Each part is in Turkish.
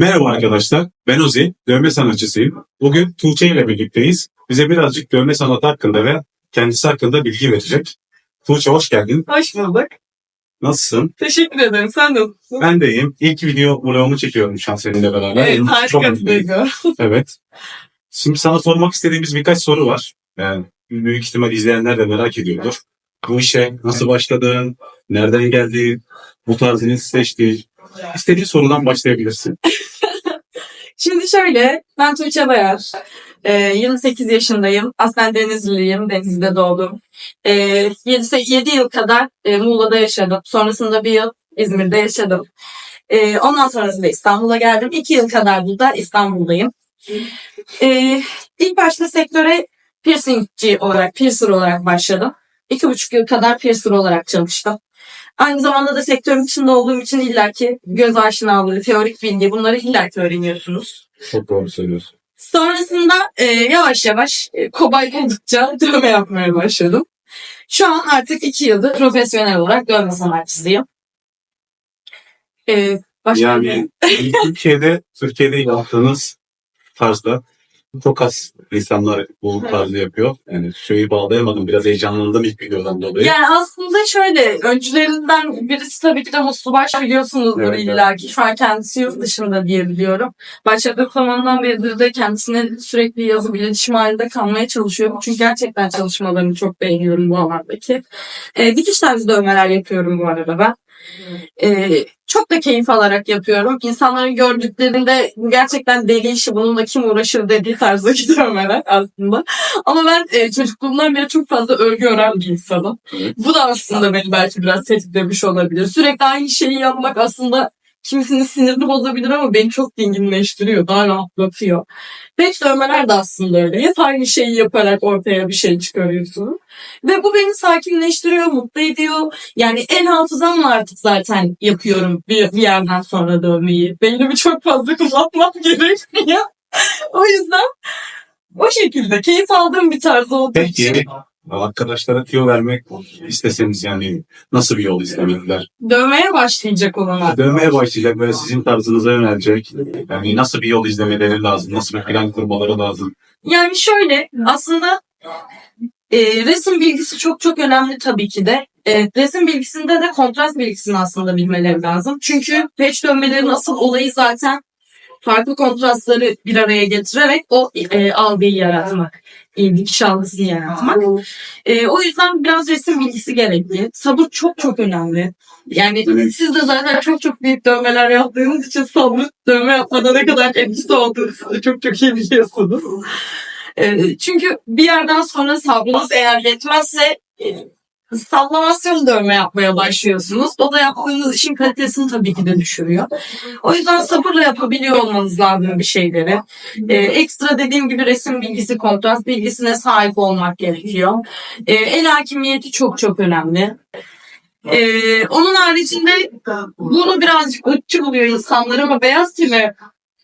Merhaba arkadaşlar, ben Ozi, dövme sanatçısıyım. Bugün Tuğçe ile birlikteyiz. Bize birazcık dövme sanatı hakkında ve kendisi hakkında bilgi verecek. Tuğçe hoş geldin. Hoş bulduk. Nasılsın? Teşekkür ederim. Sen nasılsın? Ben de iyiyim. İlk video vlogumu çekiyorum şu an seninle beraber. Evet, Çok harika bir duygu. Evet. Şimdi sana sormak istediğimiz birkaç soru var. Yani büyük ihtimal izleyenler de merak ediyordur. Bu işe nasıl başladın? Nereden geldin? Bu tarzı nasıl seçtin? İstediğin sorudan başlayabilirsin. Şimdi şöyle, ben Tuğçe Bayar. Ee, 28 yaşındayım. Aslen Denizliliyim. Denizli'de doğdum. Ee, 7, 7 yıl kadar e, Muğla'da yaşadım. Sonrasında bir yıl İzmir'de yaşadım. Ee, ondan sonrasında İstanbul'a geldim. 2 yıl kadar da İstanbul'dayım. Ee, ilk başta sektöre piercingci olarak, piercer olarak başladım. İki buçuk yıl kadar piercer olarak çalıştım. Aynı zamanda da sektörün içinde olduğum için illaki göz aşinalığı, teorik bilgi bunları illaki öğreniyorsunuz. Çok doğru söylüyorsun. Sonrasında e, yavaş yavaş e, kobay dövme yapmaya başladım. Şu an artık iki yıldır profesyonel olarak dövme sanatçısıyım. E, başka Yani Türkiye'de Türkiye'de yaptığınız tarzda çok az insanlar bu tarzı yapıyor. Yani şeyi bağlayamadım. Biraz heyecanlandım ilk videodan dolayı. Yani aslında şöyle öncülerinden birisi tabii ki de Muslubaş biliyorsunuzdur Evet, illa ki. Şu an kendisi yurt dışında diye biliyorum. Başladığı zamandan beridir de kendisine sürekli yazıp iletişim halinde kalmaya çalışıyorum. Çünkü gerçekten çalışmalarını çok beğeniyorum bu alandaki. E, dikiş tarzı dövmeler yapıyorum bu arada ben. E, çok da keyif alarak yapıyorum. İnsanların gördüklerinde gerçekten deli işi bununla kim uğraşır dediği tarzdaki dövmeler aslında. Ama ben e, çocukluğumdan beri çok fazla örgü ören bir insanım. Bu da aslında beni belki biraz tetiklemiş olabilir. Sürekli aynı şeyi yapmak aslında kimisinin sinirini bozabilir ama beni çok dinginleştiriyor, daha rahatlatıyor. Pek dövmeler de aslında öyle. Hep aynı şeyi yaparak ortaya bir şey çıkarıyorsunuz. Ve bu beni sakinleştiriyor, mutlu ediyor. Yani el hafızamla artık zaten yapıyorum bir, yerden sonra dövmeyi. Beynimi çok fazla kullanmam gerekmiyor. o yüzden o şekilde keyif aldığım bir tarz olduğu için. Arkadaşlara tüyo vermek isteseniz yani nasıl bir yol izlemeliler? Dövmeye başlayacak olanlar. Dövmeye başlayacak böyle sizin tarzınıza yönelecek. Yani nasıl bir yol izlemeleri lazım? Nasıl bir plan kurmaları lazım? Yani şöyle aslında e, resim bilgisi çok çok önemli tabii ki de. E, resim bilgisinde de kontrast bilgisini aslında bilmeleri lazım. Çünkü peç dövmelerin asıl olayı zaten farklı kontrastları bir araya getirerek o e, algıyı yaratmak. Dikiş algısını yaratmak. E, o yüzden biraz resim bilgisi gerekli. Sabır çok çok önemli. Yani siz de zaten çok çok büyük dövmeler yaptığınız için sabır dövme yapmada ne kadar etkisi olduğunu çok çok iyi biliyorsunuz. E, çünkü bir yerden sonra sabrınız eğer yetmezse e, sallamasyon dövme yapmaya başlıyorsunuz. O da yaptığınız işin kalitesini tabii ki de düşürüyor. O yüzden sabırla yapabiliyor olmanız lazım bir şeyleri. Ee, ekstra dediğim gibi resim bilgisi, kontrast bilgisine sahip olmak gerekiyor. Ee, el hakimiyeti çok çok önemli. Ee, onun haricinde bunu birazcık ırkçı buluyor insanlar ama beyaz kime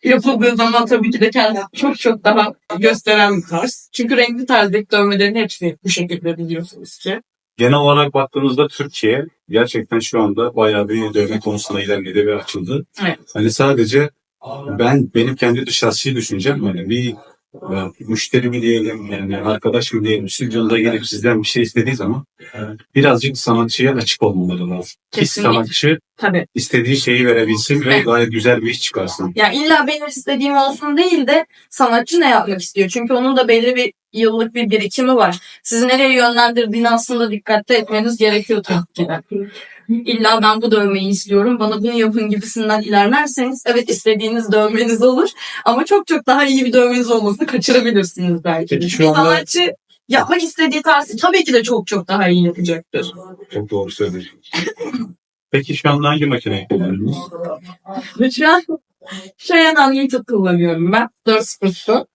yapıldığı zaman tabii ki de kendini çok çok daha gösteren bir tarz. Çünkü renkli tarzdaki dövmelerin hepsi bu şekilde biliyorsunuz ki. Genel olarak baktığımızda Türkiye gerçekten şu anda bayağı bir dövme konusunda ilerledi ve açıldı. Evet. Hani sadece ben benim kendi şahsi düşüncem yani bir e, müşteri mi diyelim yani arkadaş mı diyelim stüdyoda gelip sizden bir şey istediği zaman birazcık sanatçıya açık olmaları lazım. Ki Kesinlikle. sanatçı Tabii. istediği şeyi verebilsin ve gayet güzel bir iş çıkarsın. Ya illa benim istediğim olsun değil de sanatçı ne yapmak istiyor? Çünkü onun da belli bir yıllık bir birikimi var. Sizi nereye yönlendirdiğini aslında dikkate etmeniz gerekiyor tabii ki. İlla ben bu dövmeyi istiyorum, bana bunu yapın gibisinden ilerlerseniz evet istediğiniz dövmeniz olur. Ama çok çok daha iyi bir dövmeniz olmasını kaçırabilirsiniz belki. Peki şu anda- sanatçı yapmak istediği tarzı tabii ki de çok çok daha iyi yapacaktır. Çok doğru söylüyorsun. Peki şu anda hangi makineyi kullanıyorsunuz? Ve şu an Cheyenne Unlimited kullanıyorum ben. 4.0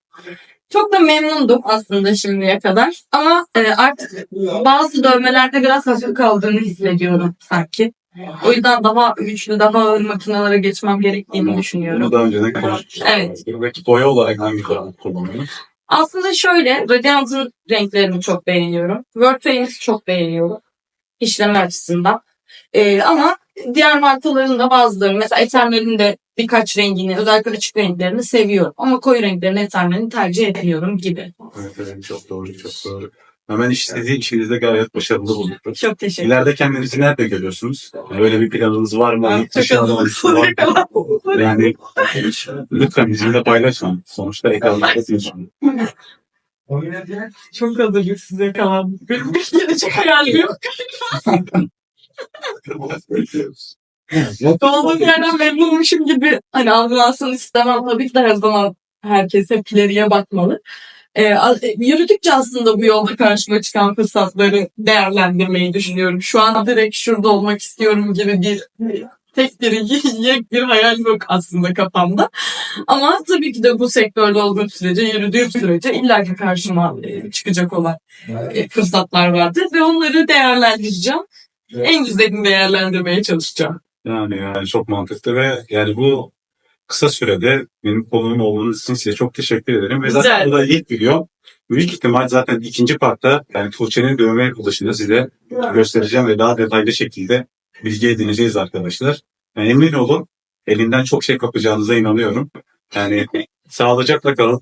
Çok da memnundum aslında şimdiye kadar. Ama e, artık bazı dövmelerde biraz hafif kaldığını hissediyorum sanki. O yüzden daha güçlü, daha ağır makinelere geçmem gerektiğini düşünüyorum. Bunu daha önceden konuşmuştuk. Evet. Peki boya olarak hangi kullanıyorsunuz? kullanıyorsunuz? Aslında şöyle, Radiant'ın renklerini çok beğeniyorum. Wordframe'i çok beğeniyorum. İşleme açısından. E, ama diğer markaların da bazıları, mesela Eternal'in de birkaç rengini, özellikle açık renklerini seviyorum. Ama koyu renklerini, etenlerini tercih etmiyorum gibi. Evet, evet çok doğru çok doğru. Hemen istediği işinizde gayet başarılı bulduk. Çok teşekkür İleride kendinizi nerede görüyorsunuz? Yani öyle bir planınız var mı? Yurt dışı alanınız var mı? Yani lütfen bizimle paylaşın. Sonuçta ekranlarda diyorsun. Çok hazırlıksız yakalandım. Benim bir gelecek hayalim yok. Doğduğum yerden memnunmuşum gibi hani algılansın istemem. Tabii ki de her zaman herkes hep bakmalı. Ee, e, yürüdükçe aslında bu yolda karşıma çıkan fırsatları değerlendirmeyi düşünüyorum. Şu an direkt şurada olmak istiyorum gibi bir tek bir yek bir hayal yok aslında kafamda. Ama tabii ki de bu sektörde olduğum sürece, yürüdüğüm sürece illaki karşıma e, çıkacak olan e, fırsatlar vardır ve onları değerlendireceğim. En güzelini değerlendirmeye çalışacağım. Yani, yani çok mantıklı ve yani bu kısa sürede benim konuğum olduğunuz için size çok teşekkür ederim. Ve zaten Rica bu da ilk video. Büyük ihtimal zaten ikinci partta yani Tuğçe'nin dövme yapılışını size göstereceğim ve daha detaylı şekilde bilgi edineceğiz arkadaşlar. Yani emin olun elinden çok şey kapacağınıza inanıyorum. Yani sağlıcakla kalın.